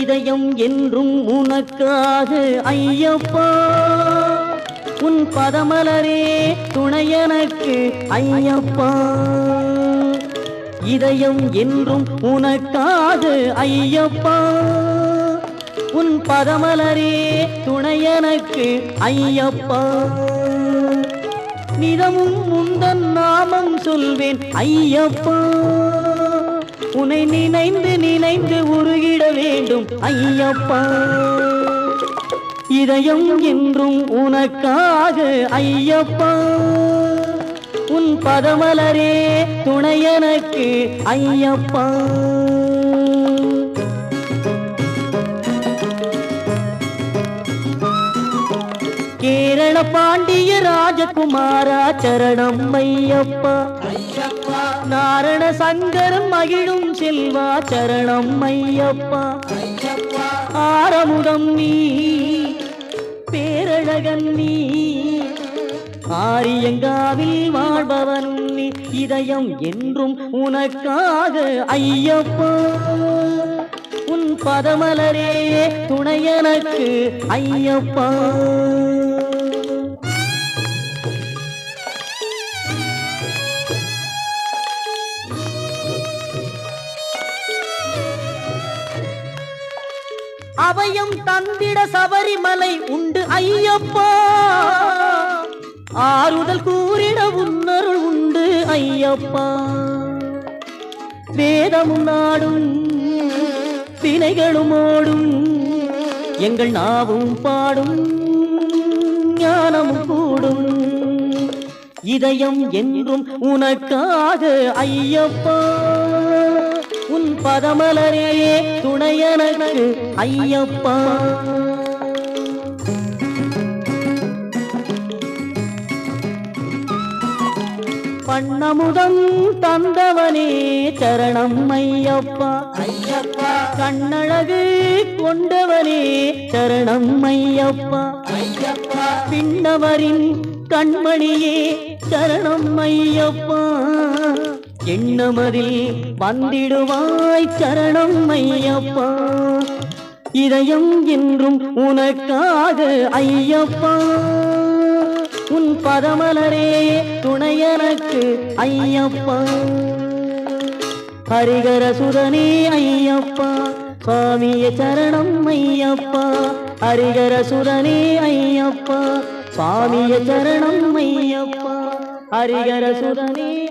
இதயம் என்றும் உனக்காக ஐயப்பா. உன் பதமலரே துணையனக்கு ஐயப்பா. இதயம் என்றும் உனக்காக ஐயப்பா. உன் பதமலரே துணையனக்கு ஐயப்பா. நிதமும் முந்தன் நாமம் சொல்வேன் ஐயப்பா. உனை நினைந்து நினைந்து உருகிட வேண்டும் ஐயப்பா. இதயம் என்றும் உனக்காக ஐயப்பா. உன் பதமலரே துணையனக்கு ஐயப்பா. கேரள பாண்டிய ராஜகுமாரா சரணம் ஐயப்பா. நாரண சங்கரன் மகிழும் செல்வா சரணம் ஐயப்பா. ஆரமுதம் நீ பேரழகன் நீ ஆரியங்காவில் வாழ்பவன் நீ இதயம் என்றும் உனக்காக ஐயப்பா. உன் பதமலரே துணையனக்கு ஐயப்பா. அவையும் தந்திட சபரிமலை உண்டு ஐயப்பா. ஆறுதல் கூறிட உன்னருள் உண்டு ஐயப்பா. வேதமும் நாடும் வினைகளும் ஓடும் எங்கள் நாவும் பாடும் ஞானமும் கூடும். இதயம் என்றும் உனக்காக ஐயப்பா. பதமலரே துணையனக்கு ஐயப்பா. பண்ணமுதம் தந்தவனே சரணம் ஐயப்பா. ஐயப்பா. கண்ணழகு கொண்டவனே சரணம் ஐயப்பா. ஐயப்பா. பின்னவரின் கண்மணியே சரணம் ஐயப்பா. எண்ணமதில் வந்திடுவாய் சரணம் ஐயப்பா. இதயம் என்றும் உனக்காக ஐயப்பா. உன் பதமலரே துணையனக்கு ஐயப்பா. ஹரிகர சுதனே ஐயப்பா சுவாமிய சரணம் ஐயப்பா. ஹரிகர சுதனே ஐயப்பா சுவாமிய சரணம் ஐயப்பா. ஹரிகர சுதனே